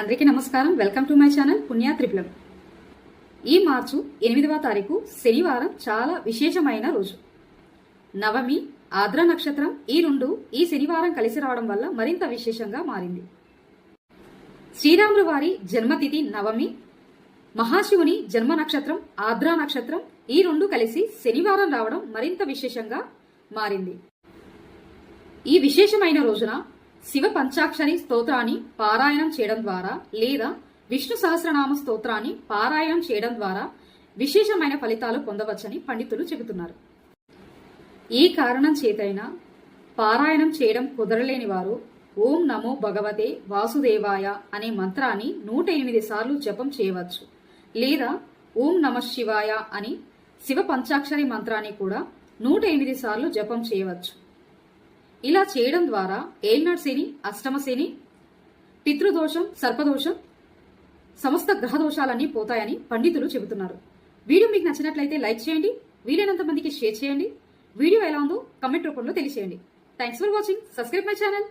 అందరికీ నమస్కారం. Welcome to my channel పుణ్య త్రిపులం ఈ మార్చు ఎనిమిదవ తారీఖు శనివారం చాలా విశేషమైన రోజు. నవమి ఆద్ర నక్షత్రం ఈ రెండు ఈ శనివారం కలిసి రావడం వల్ల మరింత విశేషంగా మారింది. శ్రీరాములు వారి జన్మతిథి నవమి మహాశివుని జన్మ నక్షత్రం ఆద్ర నక్షత్రం ఈ రెండు కలిసి శనివారం రావడం మరింత విశేషంగా మారింది. ఈ విశేషమైన రోజున శివ పంచాక్షరి స్తోత్రాన్ని పారాయణం చేయడం ద్వారా లేదా విష్ణు సహస్రనామ స్తోత్రాన్ని పారాయణం చేయడం ద్వారా విశేషమైన ఫలితాలు పొందవచ్చని పండితులు చెబుతున్నారు. ఈ కారణం చేతైనా పారాయణం చేయడం కుదరలేని వారు ఓం నమో భగవతే వాసుదేవాయ అనే మంత్రాన్ని నూట ఎనిమిది సార్లు జపం చేయవచ్చు. లేదా ఓం నమ శివాయ అని శివ పంచాక్షరి మంత్రాన్ని కూడా నూట ఎనిమిది సార్లు జపం చేయవచ్చు. ఇలా చేయడం ద్వారా ఏల్నాడు శని అష్టమ శని పితృదోషం సర్పదోషం సమస్త గ్రహ దోషాలన్నీ పోతాయని పండితులు చెబుతున్నారు. వీడియో మీకు నచ్చినట్లయితే లైక్ చేయండి వీలైనంత మందికి షేర్ చేయండి. వీడియో ఎలా ఉందో కమెంట్ రూపంలో తెలియచేయండి. Thanks for watching subscribe my channel